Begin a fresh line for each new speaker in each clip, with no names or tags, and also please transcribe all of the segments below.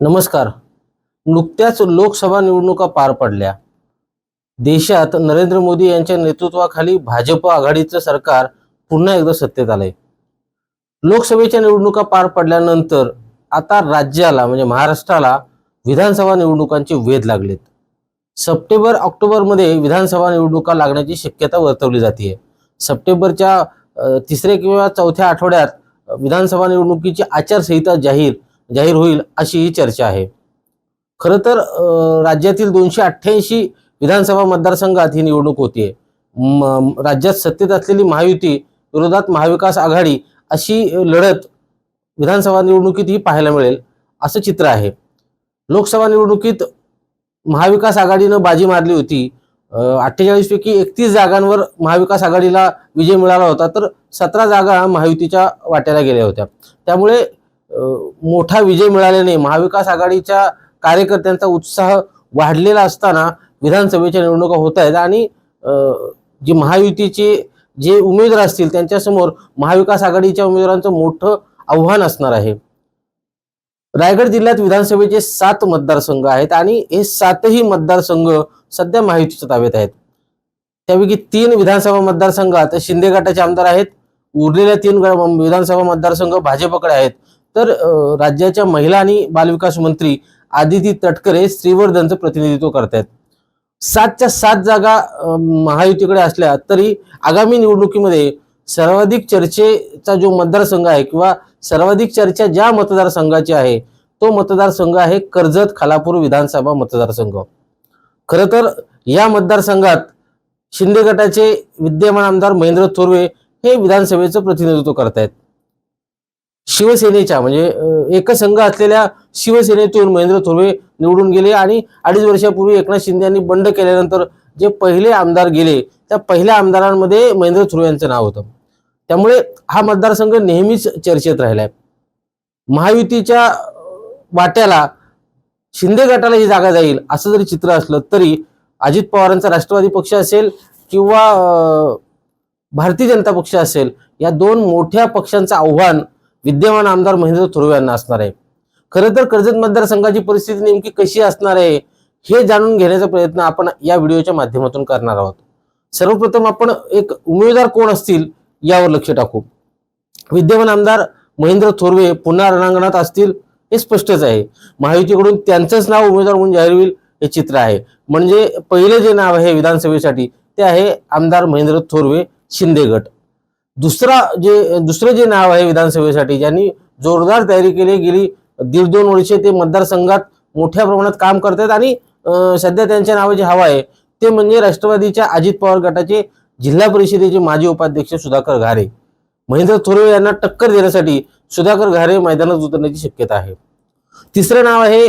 नमस्कार. नुकत्याच लोकसभा निवडणुका पार पडल्या. देशात नरेंद्र मोदी यांच्या नेतृत्वाखाली भाजप आघाडीचं सरकार पुन्हा एकदा सत्तेत आलंय. लोकसभेच्या निवडणुका पार पडल्यानंतर आता राज्याला म्हणजे महाराष्ट्राला विधानसभा निवडणुकांचे वेध लागलेत. सप्टेंबर ऑक्टोबरमध्ये विधानसभा निवडणुका लागण्याची शक्यता वर्तवली जाते सप्टेंबरच्या तिसऱ्या किंवा चौथ्या आठवड्यात विधानसभा निवडणुकीची आचारसंहिता जाहीर जाहीर होईल अशी ही चर्चा आहे. खरं तर राज्यातील दोनशे अठ्ठ्याऐंशी विधानसभा मतदारसंघात ही निवडणूक होतीये. म- राज्यात सत्तेत असलेली महायुती विरोधात महाविकास आघाडी अशी लढत विधानसभा निवडणुकीत ही पाहायला मिळेल असं चित्र आहे. लोकसभा निवडणुकीत महाविकास आघाडीनं बाजी मारली होती. अठ्ठेचाळीसपैकी एकतीस जागांवर महाविकास आघाडीला विजय मिळाला होता तर सतरा जागा महायुतीच्या वाट्याला गेल्या होत्या. त्यामुळे मोठा विजय मिळाल्याने महाविकास आघाडीच्या कार्यकर्त्यांचा उत्साह वाढलेला असताना विधानसभेच्या निवडणुका होत आहेत आणि जी महायुतीचे जे उमेदवार असतील त्यांच्यासमोर महाविकास आघाडीच्या उमेदवारांचं मोठं आव्हान असणार आहे. रायगड जिल्ह्यात विधानसभेचे सात मतदारसंघ आहेत आणि हे सातही मतदारसंघ सध्या महायुतीच्या ताब्यात आहेत. त्यापैकी तीन विधानसभा मतदारसंघात शिंदे गटाचे आमदार आहेत. उरलेल्या तीन विधानसभा मतदारसंघ भाजपकडे आहेत. तर राज्याच्या महिला आणि बालविकास मंत्री आदिती तटकरे श्रीवर्धनचं प्रतिनिधित्व करतायत. सातच्या सात जागा महायुतीकडे असल्या तरी आगामी निवडणुकीमध्ये सर्वाधिक चर्चेचा जो मतदारसंघ आहे किंवा सर्वाधिक चर्चा ज्या मतदारसंघाची आहे तो मतदारसंघ आहे कर्जत खालापूर विधानसभा मतदारसंघ. खरं तर या मतदारसंघात शिंदे गटाचे विद्यमान आमदार महेंद्र थोरवे हे विधानसभेचं प्रतिनिधित्व करतायत. शिवसेनेच्या म्हणजे अ, एकसंघ असलेल्या शिवसेनेतून महेंद्र थोरवे निवडून गेले आणि अडीच वर्षापूर्वी एकनाथ शिंदे यांनी बंड केल्यानंतर जे पहिले आमदार गेले त्या पहिल्या आमदारांमध्ये महेंद्र थोरवे यांचं नाव होतं. त्यामुळे हा मतदारसंघ नेहमीच चर्चेत राहिलाय. महायुतीच्या वाट्याला शिंदे गटाला ही जागा जाईल असं जरी चित्र असलं तरी अजित पवारांचा राष्ट्रवादी पक्ष असेल किंवा भारतीय जनता पक्ष असेल या दोन मोठ्या पक्षांचं आव्हान विद्यमान आमदार महेंद्र थोरवे यांना असणार आहे. खरं तर कर्जत मतदारसंघाची परिस्थिती नेमकी कशी असणार आहे हे जाणून घेण्याचा प्रयत्न आपण या व्हिडिओच्या माध्यमातून करणार आहोत. सर्वप्रथम आपण एक उमेदवार कोण असतील यावर लक्ष टाकू. विद्यमान आमदार महेंद्र थोरवे पुन्हा रणांगणात असतील हे स्पष्टच आहे. महायुतीकडून त्यांचंच नाव उमेदवार म्हणून जाहीर होईल हे चित्र आहे. म्हणजे पहिले जे नाव आहे विधानसभेसाठी ते आहे आमदार महेंद्र थोरवे शिंदे गट. दुसरा जे दुसरं जे नाव आहे विधानसभेसाठी ज्यांनी जोरदार तयारी केली गेली दीड दोन वर्षे ते मतदारसंघात मोठ्या प्रमाणात काम करतात आणि सध्या त्यांच्या नावाची हवा आहे ते म्हणजे राष्ट्रवादीच्या अजित पवार गटाचे जिल्हा परिषदेचे माजी उपाध्यक्ष सुधाकर घारे. महेंद्र थोरवे यांना टक्कर देण्यासाठी सुधाकर घारे मैदानात उतरण्याची शक्यता आहे. तिसरं नाव आहे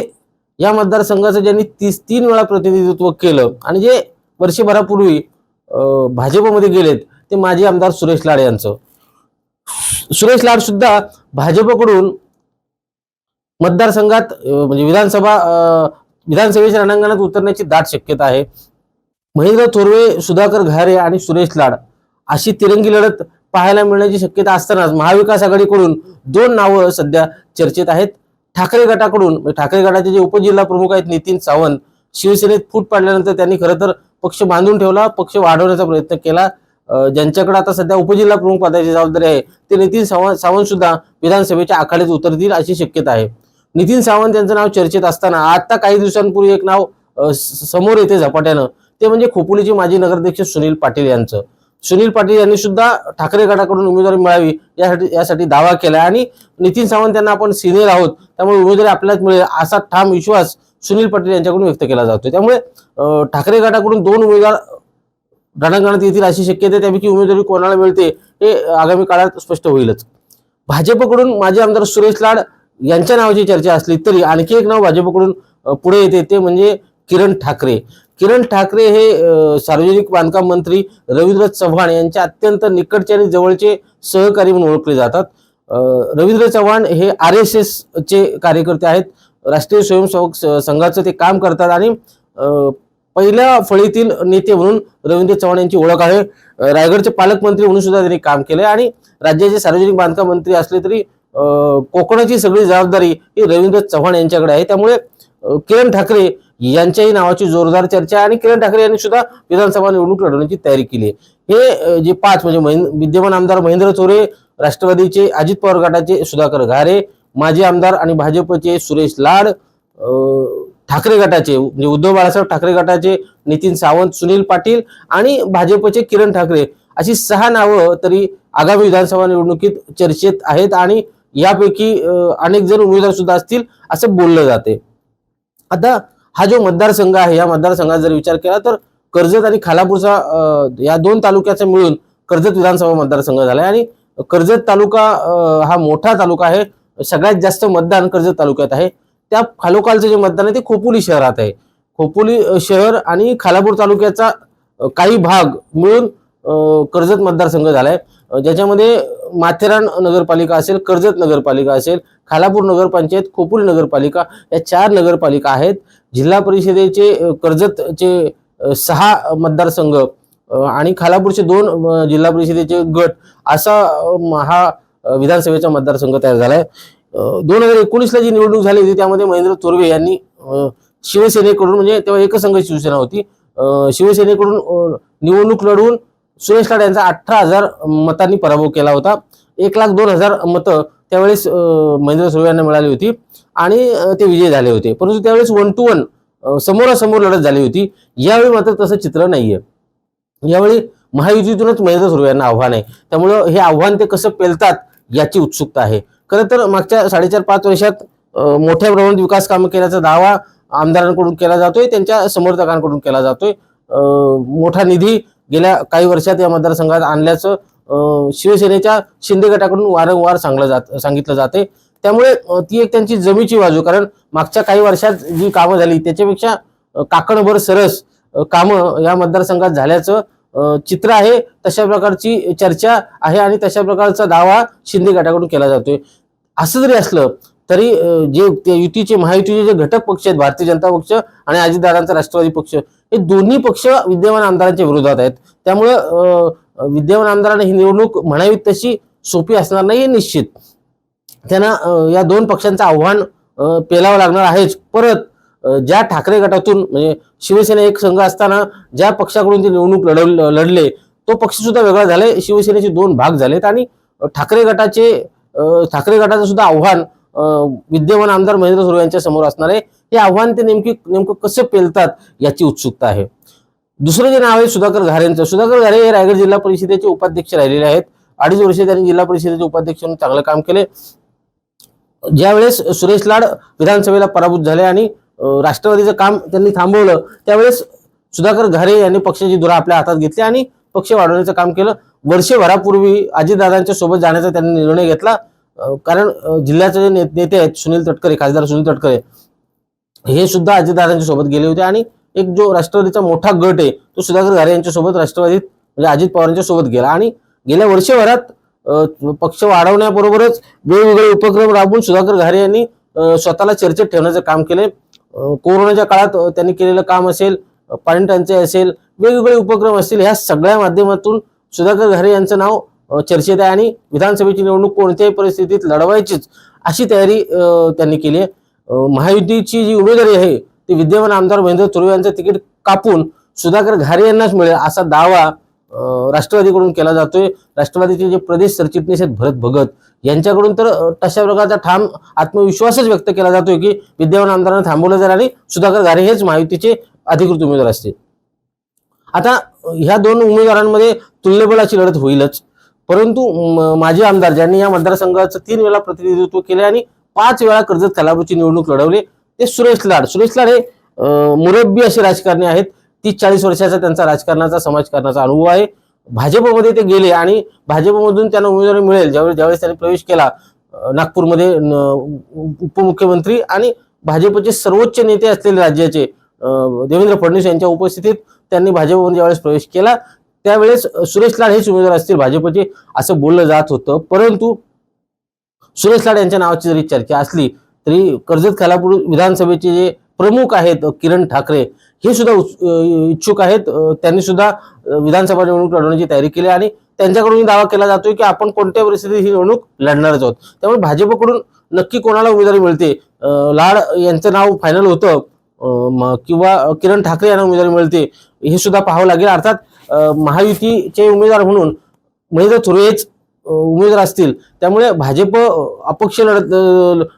या मतदारसंघाचं ज्यांनी तीस तीन वेळा प्रतिनिधित्व केलं आणि जे वर्षभरापूर्वी भाजपमध्ये गेलेत ते माजी आमदार सुरेश लाड यांचं. सुरेश लाड सुद्धा भाजपकडून मतदारसंघात म्हणजे विधानसभा विधानसभेच्या रणांगणात उतरण्याची दाट शक्यता आहे. महेंद्र थोरवे सुधाकर घारे आणि सुरेश लाड अशी तिरंगी लढत पाहायला मिळण्याची शक्यता असतानाच महाविकास आघाडीकडून दोन नावं सध्या चर्चेत आहेत. ठाकरे गटाकडून म्हणजे ठाकरे गटाचे जे उपजिल्हा प्रमुख आहेत नितीन सावंत शिवसेनेत फूट पाडल्यानंतर त्यांनी खरं तर पक्ष बांधून ठेवला पक्ष वाढवण्याचा प्रयत्न केला. ज्यांच्याकडे आता सध्या उपजिल्हा प्रमुख पदाची जबाबदारी आहे ते नितीन सावंत सावंत सुद्धा विधानसभेच्या आखाड्यात उतरतील अशी शक्यता आहे. नितीन सावंत यांचं नाव चर्चेत असताना आता काही दिवसांपूर्वी एक नाव स- समोर येते झपाट्यानं. ते म्हणजे खोपोलीचे माजी नगराध्यक्ष सुनील पाटील यांचं. सुनील पाटील यांनी सुद्धा ठाकरे गटाकडून उमेदवारी मिळावी यासाठी यासाठी दावा केला आणि नितीन सावंत यांना आपण सिनियर आहोत त्यामुळे उमेदवारी आपल्याच मिळेल असा ठाम विश्वास सुनील पाटील यांच्याकडून व्यक्त केला जातो त्यामुळे ठाकरे गटाकडून दोन उमेदवार रणांगणात येतील अशी शक्यता त्यापैकी उमेदवारी कोणाला मिळते हे आगामी काळात स्पष्ट होईलच. भाजपकडून माजी आमदार सुरेश लाड यांच्या नावाची चर्चा असली तरी आणखी एक नाव भाजपकडून पुढे येते ते म्हणजे किरण ठाकरे. किरण ठाकरे हे सार्वजनिक बांधकाम मंत्री रवींद्र चव्हाण यांच्या अत्यंत निकटचे आणि जवळचे सहकारी म्हणून ओळखले जातात. रवींद्र चव्हाण हे आर एस एस चे कार्यकर्ते आहेत. राष्ट्रीय स्वयंसेवक संघाचं ते काम करतात आणि पहिल्या फळीतील नेते म्हणून रवींद्र चव्हाण यांची ओळख आहे. रायगडचे पालकमंत्री म्हणून सुद्धा त्यांनी काम केलंय आणि राज्याचे सार्वजनिक बांधकाम मंत्री असले तरी कोकणाची सगळी जबाबदारी ही रवींद्र चव्हाण यांच्याकडे आहे. त्यामुळे किरण ठाकरे यांच्याही नावाची जोरदार चर्चा आणि किरण ठाकरे यांनी सुद्धा विधानसभा निवडणूक लढवण्याची तयारी केली हे जे पाच म्हणजे विद्यमान आमदार महेंद्र चोरे राष्ट्रवादीचे अजित पवार गटाचे सुधाकर घारे माजी आमदार आणि भाजपचे सुरेश लाड ठाकरे गटाचे म्हणजे उद्धव बाळासाहेब ठाकरे गटाचे नितीन सावंत सुनील पाटील आणि भाजपचे किरण ठाकरे अशी सहा नावं तरी आगामी विधानसभा निवडणुकीत चर्चेत आहेत आणि यापैकी अनेक जण उमेदवार सुद्धा असतील असं बोललं जाते. आता हा जो मतदारसंघ आहे या मतदारसंघाचा जर विचार केला तर कर्जत आणि खालापूरचा या दोन तालुक्याचा मिळून कर्जत विधानसभा मतदारसंघ झालाय आणि कर्जत तालुका हा मोठा तालुका आहे. सगळ्यात जास्त मतदान कर्जत तालुक्यात आहे. त्या खालोखालचं जे मतदान आहे ते खोपोली शहरात आहे. खोपोली शहर आणि खालापूर तालुक्याचा काही भाग मिळून कर्जत मतदारसंघ झालाय. आहे ज्याच्यामध्ये माथेरान नगरपालिका असेल कर्जत नगरपालिका असेल खालापूर नगरपंचायत खोपोली नगरपालिका या चार नगरपालिका आहेत. जिल्हा परिषदेचे कर्जतचे सहा मतदारसंघ आणि खालापूरचे दोन जिल्हा परिषदेचे गट असा हा विधानसभेचा मतदारसंघ तयार झालाय. दोन हजार एकोणीसला जी निवडणूक झाली होती त्यामध्ये महेंद्र चोरवे यांनी शिवसेनेकडून म्हणजे तेव्हा एकसंघ शिवसेना होती. शिवसेनेकडून निवडणूक लढवून सुरेश लाड यांचा अठरा हजार मतांनी पराभव केला होता. एक लाख दोन हजार मतं त्यावेळेस महेंद्र चोरवे यांना मिळाली होती आणि ते विजयी झाले होते. परंतु त्यावेळेस वन टू वन समोरासमोर लढत झाली होती. यावेळी मात्र तसं चित्र नाहीये. यावेळी महायुतीतूनच महेंद्र सुर्वे यांना आव्हान आहे. त्यामुळं हे आव्हान ते कसं पेलतात याची उत्सुकता आहे. खरं तर मागच्या साडेचार पाच वर्षात मोठ्या प्रमाणात विकास कामं केल्याचा दावा आमदारांकडून केला जातोय त्यांच्या समर्थकांकडून केला जातोय. मोठा निधी गेल्या काही वर्षात या मतदारसंघात आणल्याचं शिवसेनेच्या शिंदे गटाकडून वारंवार सांगलं जात सांगितलं जाते त्यामुळे ती एक त्यांची जमीची बाजू कारण मागच्या काही वर्षात जी कामं झाली त्याच्यापेक्षा काकणभर सरस कामं या मतदारसंघात झाल्याचं चित्र आहे. तशा प्रकारची चर्चा आहे आणि तशा प्रकारचा दावा शिंदे गटाकडून केला जातोय. असं जरी असलं तरी जे ते युतीचे महायुतीचे जे घटक पक्ष आहेत भारतीय जनता पक्ष आणि अजितदादांचा राष्ट्रवादी पक्ष हे दोन्ही पक्ष विद्यमान आमदारांच्या विरोधात आहेत. त्यामुळं विद्यमान आमदारांना ही निवडणूक म्हणावी तशी सोपी असणार नाही हे निश्चित. त्यांना या दोन पक्षांचं आव्हान पेलावं लागणार आहेच. परत ज्या ठाकरे गटातून म्हणजे शिवसेना एक संघ असताना ज्या पक्षाकडून ते निवडणूक लढव लढले तो पक्ष सुद्धा वेगळा झालाय. शिवसेनेचे दोन भाग झालेत आणि ठाकरे गटाचे ठाकरे गटाचं सुद्धा आव्हान विद्यमान आमदार महेंद्र सुर्वे यांच्या समोर असणार आहे. हे आव्हान ते नेमकी नेमकं कसं पेलतात याची उत्सुकता आहे. दुसरं जे नाव आहे सुधाकर घारेंचं सुधाकर घारे हे रायगड जिल्हा परिषदेचे उपाध्यक्ष राहिलेले आहेत. अडीच वर्ष त्यांनी जिल्हा परिषदेचे उपाध्यक्ष म्हणून चांगलं काम केले. ज्यावेळेस सुरेश लाड विधानसभेला पराभूत झाले आणि राष्ट्रवादीचं काम त्यांनी थांबवलं त्यावेळेस सुधाकर घारे यांनी पक्षाची धुरा आपल्या हातात घेतली आणि पक्ष वाढवण्याचं काम केलं. वर्षभरापूर्वी अजितदादांच्या सोबत जाण्याचा त्यांनी निर्णय घेतला. कारण जिल्ह्याचे जे ने- नेते आहेत सुनील तटकरे खासदार सुनील तटकरे हे सुद्धा अजितदादांच्या सोबत गेले होते आणि एक जो राष्ट्रवादीचा मोठा गट आहे तो सुधाकर घारे यांच्या सोबत राष्ट्रवादीत म्हणजे अजित पवारांच्या सोबत गेला. आणि गेल्या वर्षभरात पक्ष वाढवण्याबरोबरच वेगवेगळे उपक्रम राबवून सुधाकर घारे यांनी स्वतःला चर्चेत ठेवण्याचं काम केले कोरोनाच्या काळात त्यांनी केलेलं काम असेल पाणी टंचाई असेल वेगवेगळे उपक्रम असतील ह्या सगळ्या माध्यमातून सुधाकर घारे यांचं नाव चर्चेत आहे आणि विधानसभेची निवडणूक कोणत्याही परिस्थितीत लढवायचीच अशी तयारी त्यांनी केली आहे. महायुतीची जी उमेदवारी आहे ती विद्यमान आमदार महेंद्र तुर्वे यांचं तिकीट कापून सुधाकर घारे यांनाच मिळेल असा दावा राष्ट्रवादीकडून केला जातोय. राष्ट्रवादीचे जे प्रदेश सरचिटणीस आहेत भरत भगत यांच्याकडून तर तशा प्रकारचा ठाम आत्मविश्वासच व्यक्त केला जातोय की विद्यमान आमदारांना थांबवलं जाईल आणि सुधाकर घारे हेच महायुतीचे अधिकृत उमेदवार असतील. आता ह्या दोन उमेदवारांमध्ये तुल्यबळाची लढत होईलच. परंतु म- माजी आमदार ज्यांनी या मतदारसंघाचं तीन वेळा प्रतिनिधित्व केले आणि पाच वेळा कर्जत कलाबूची निवडणूक लढवली ते सुरेश लाड. सुरेश लाड हे मुरब्बी असे राजकारणी आहेत. तीस चाळीस वर्षाचा त्यांचा राजकारणाचा समाजकारणाचा अनुभव आहे. भाजपमध्ये ते गेले आणि भाजपमधून त्यांना उमेदवारी मिळेल. ज्यावेळेस ज्यावेळेस त्यांनी प्रवेश केला नागपूरमध्ये उपमुख्यमंत्री आणि भाजपचे सर्वोच्च नेते असलेले राज्याचे देवेंद्र फडणवीस यांच्या उपस्थितीत त्यांनी भाजपमध्ये ज्यावेळेस प्रवेश केला त्यावेळेस सुरेश लाड हेच उमेदवार असतील भाजपचे असं बोललं जात होतं. परंतु सुरेश लाड यांच्या नावाची जरी चर्चा असली तरी कर्जत खालापूर विधानसभेचे जे प्रमुख आहेत किरण ठाकरे हे सुद्धा इच्छुक आहेत. त्यांनी सुद्धा विधानसभा निवडणूक लढवण्याची तयारी केली आणि त्यांच्याकडून दावा केला जातोय की आपण कोणत्या परिस्थितीत ही निवडणूक लढणारच आहोत. त्यामुळे भाजपकडून नक्की कोणाला उमेदवारी मिळते? लाड यांचं नाव फायनल होतं. किंवा किरण ठाकरे यांना उमेदवारी मिळते. हे सुद्धा पाहावं लागेल. अर्थात महायुतीचे उमेदवार म्हणून महेंद्र थोरेच हेच उमेदवार असतील. त्यामुळे भाजप अपक्ष लढत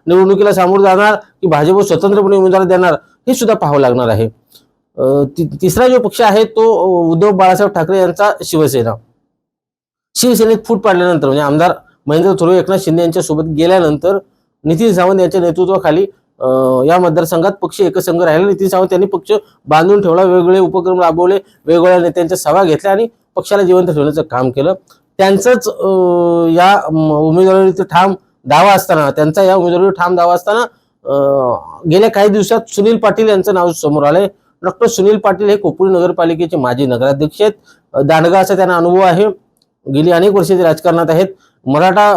निवडणुकीला सामोरं जाणार की भाजप स्वतंत्रपणे उमेदवार देणार हे सुद्धा पाहावं लागणार आहे. ति- तिसरा जो पक्ष आहे तो उद्धव बाळासाहेब ठाकरे यांचा शिवसेना. शिवसेनेत फूट पाडल्यानंतर म्हणजे आमदार महेंद्र थोरवे एकनाथ शिंदे यांच्या सोबत गेल्यानंतर नितीन सावंत यांच्या नेतृत्वाखाली या मतदारसंघात पक्ष एकसंघ राहिला नितीन सावंत यांनी पक्ष बांधून ठेवला वेगवेगळे उपक्रम राबवले वेगवेगळ्या नेत्यांच्या सभा घेतल्या आणि पक्षाला जिवंत ठेवण्याचं काम केलं. त्यांचंच या उमेदवारीचा ठाम दावा असताना त्यांचा या उमेदवारीवर ठाम दावा असताना गेल्या काही दिवसात सुनील पाटील यांचं नाव समोर आलंय. डॉक्टर सुनील पाटील हे कोपरी नगरपालिकेचे माजी नगराध्यक्ष आहेत. दांडगा असा त्यांना अनुभव आहे. गेली अनेक वर्षे ते राजकारणात आहेत. मराठा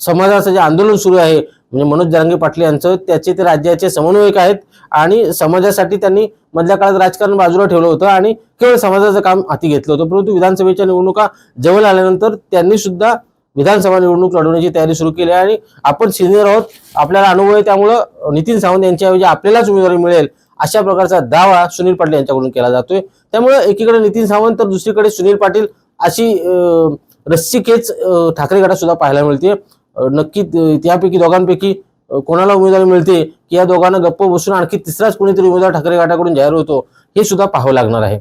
समाजाचं जे आंदोलन सुरू आहे म्हणजे मनोज जरांगे पाटील यांचं त्याचे ते राज्याचे समन्वयक आहेत आणि समाजासाठी त्यांनी मधल्या काळात राजकारण बाजूला ठेवलं होतं आणि केवळ समाजाचं काम हाती घेतलं होतं. परंतु विधानसभेच्या निवडणुका जवळ आल्यानंतर त्यांनी सुद्धा विधानसभा निवडणूक लढवण्याची तयारी सुरू केली आहे आणि आपण सिनियर आहोत आपल्याला अनुभव आहे त्यामुळं नितीन सावंत यांच्याऐवजी आपल्यालाच उमेदवारी मिळेल अशा प्रकारचा दावा सुनील पाटील यांच्याकडून केला जातोय. त्यामुळे एकीकडे नितीन सावंत तर दुसरीकडे सुनील पाटील अशी रस्सी खेच ठाकरे गटात सुद्धा पाहायला मिळते नक्की त्यापैकी दोघांपैकी कोणाला उमेदवारी मिळते की या दोघांना गप्प बसून आणखी तिसराच कोणीतरी उमेदवार ठाकरे गटाकडून जाहीर होतो हे सुद्धा पाहावं लागणार आहे.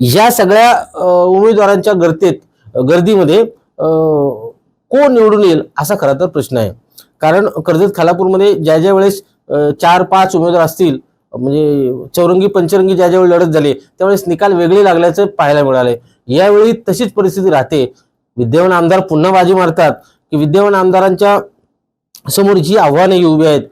या सगळ्या उमेदवारांच्या गर्दीत गर्दीमध्ये कोण निवडून येईल असा खरा तर प्रश्न आहे. कारण कर्जत खालापूरमध्ये ज्या ज्या वेळेस चार पाच उमेदवार असतील म्हणजे चौरंगी पंचरंगी ज्या ज्यावेळी लढत झाली त्यावेळेस निकाल वेगळे लागल्याचं पाहायला मिळाले यावेळी तशीच परिस्थिती राहते. विद्यमान आमदार पुन्हा बाजी मारतात. की विद्यमान आमदारांच्या समोर जी आव्हाने उभी आहेत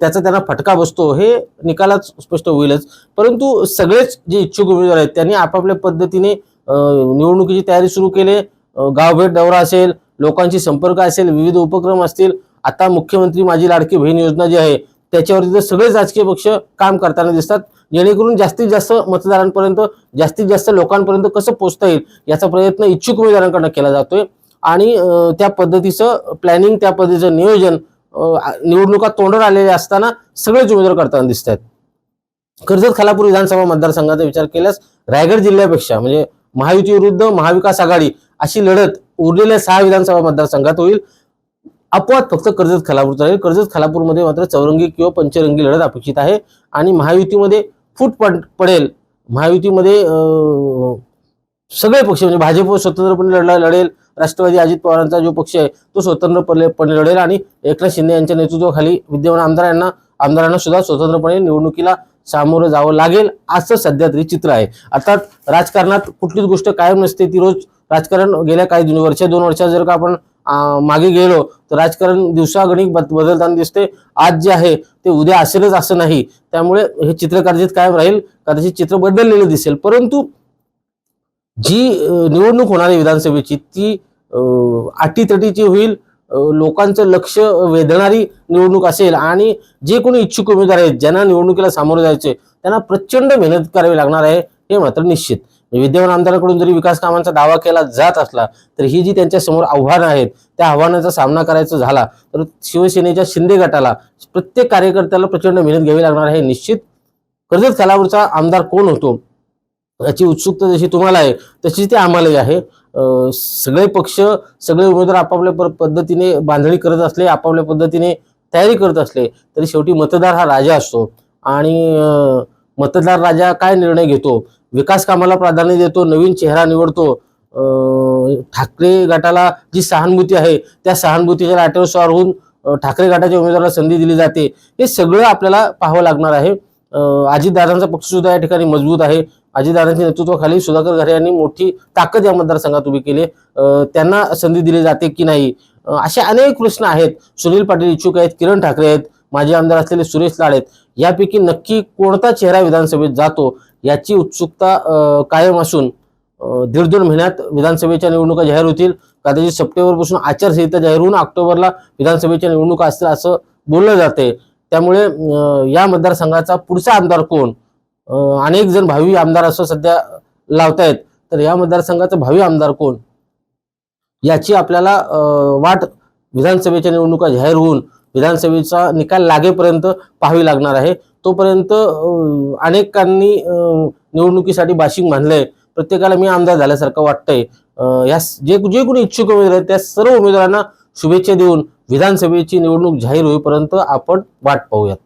त्याचा त्यांना फटका बसतो हे निकालात स्पष्ट होईलच. परंतु सगळेच जे इच्छुक उमेदवार आहेत त्यांनी आपापल्या पद्धतीने निवडणुकीची तयारी सुरू केले. गावभेट दौरा असेल लोकांशी संपर्क असेल विविध उपक्रम असतील. आता मुख्यमंत्री माझी लाडकी बहीण योजना जी आहे त्याच्यावरती तर सगळेच राजकीय पक्ष काम करताना दिसतात. जेणेकरून जास्तीत जास्त मतदारांपर्यंत जास्तीत जास्त लोकांपर्यंत कसं पोहोचता येईल याचा प्रयत्न इच्छुक उमेदवारांकडनं केला जातोय. आणि त्या पद्धतीचं प्लॅनिंग त्या पद्धतीचं नियोजन निवडणुका तोंडावर आलेले असताना सगळेच उमेदवार करताना दिसत आहेत कर्जत खालापूर विधानसभा मतदारसंघाचा विचार केल्यास रायगड जिल्ह्यापेक्षा म्हणजे महायुती विरुद्ध महाविकास आघाडी अशी लढत उरलेल्या सहा विधानसभा मतदारसंघात होईल. अपवाद फक्त कर्जत खालापूरचा राहील. कर्जत खालापूरमध्ये मात्र चौरंगी किंवा पंचरंगी लढत अपेक्षित आहे आणि महायुतीमध्ये फूट पड पडेल. महायुतीमध्ये सगळे पक्ष म्हणजे भाजप स्वतंत्रपणे लढला लढेल. राष्ट्रवादी अजित पवारांचा जो पक्ष आहे तो स्वतंत्रपणे लढेल आणि एकनाथ शिंदे यांच्या नेतृत्वाखाली विद्यमान आमदारांना आमदारांना सुद्धा स्वतंत्रपणे निवडणुकीला सामोरं जावं लागेल असं सध्या तरी चित्र आहे. अर्थात राजकारणात कुठलीच गोष्ट कायम नसते ती रोज राजकारण गेल्या काही दोन वर्ष दोन वर्षात जर का आपण मागे गेलो तर राजकारण दिवसागणिक बदलताना दिसते. आज जे आहे ते उद्या असेलच असं नाही. त्यामुळे हे चित्र कदाचित कायम राहील कदाचित चित्र बदललेलं दिसेल. परंतु जी निवडणूक होणार आहे विधानसभेची ती अटीतटीची होईल लोकांचं लक्ष वेधणारी निवडणूक असेल आणि जे कोणी इच्छुक उमेदवार आहेत ज्यांना निवडणुकीला सामोरे जायचे त्यांना प्रचंड मेहनत करावी लागणार आहे हे मात्र निश्चित. विद्यमान आमदाराकडून जरी विकास कामांचा दावा केला जात असला तर ही जी त्यांच्यासमोर आव्हानं आहेत त्या आव्हानाचा सामना करायचा झाला तर शिवसेनेच्या शिंदे गटाला प्रत्येक कार्यकर्त्याला प्रचंड मेहनत घ्यावी लागणार आहे निश्चित. कर्जत खालावरचा आमदार कोण होतो? याची उत्सुकता जशी तुम्हाला आहे तशीच ती आम्हालाही आहे. सगळे पक्ष सगळे उमेदवार आपापल्या पद्धतीने बांधणी करत असले आपापल्या पद्धतीने तयारी करत असले तरी शेवटी मतदार हा राजा असतो. आणि मतदार राजा काय निर्णय घेतो? विकास कामाला प्राधान्य देतो नवीन चेहरा निवडतो. ठाकरे गटाला जी सहानुभूती आहे त्या सहानुभूतीच्या लाटेवर स्वार होऊन ठाकरे गटाच्या उमेदवाराला संधी दिली जाते. हे सगळं आपल्याला पाहावं लागणार आहे. अजितदादांचा पक्ष सुद्धा या ठिकाणी मजबूत आहे. अजितदादांच्या नेतृत्वाखाली सुधाकर घरे यांनी मोठी ताकद या मतदारसंघात उभी केली. त्यांना संधी दिली जाते की नाही? असे अनेक प्रश्न आहेत. सुनील पाटील इच्छुक आहेत किरण ठाकरे आहेत माजी आमदार असलेले सुरेश लाड आहेत. यापैकी नक्की कोणता चेहरा विधानसभेत जातो याची उत्सुकता कायम असून दीड दोन महिन्यात विधानसभेच्या निवडणुका जाहीर होतील. कदाचित सप्टेंबरपासून आचारसंहिता जाहीर होऊन ऑक्टोबरला विधानसभेच्या निवडणुका असतील असं बोललं जाते. त्यामुळे या मतदारसंघाचा पुढचा आमदार कोण? अनेक जण भावी आमदार असं सध्या लावतायत. तर या मतदारसंघाचा भावी आमदार कोण? याची आपल्याला वाट विधानसभेच्या निवडणुका जाहीर होऊन विधानसभेचा निकाल लागेपर्यंत पाहावी लागणार आहे. तोपर्यंत अनेकांनी निवडणुकीसाठी बाशिंग मानलंय. प्रत्येकाला मी आमदार झाल्यासारखं वाटतंय. या जे जे कोणी इच्छुक उमेदवार आहेत त्या सर्व उमेदवारांना शुभेच्छा देऊन विधानसभेची निवडणूक जाहीर होईपर्यंत आपण वाट पाहूयात.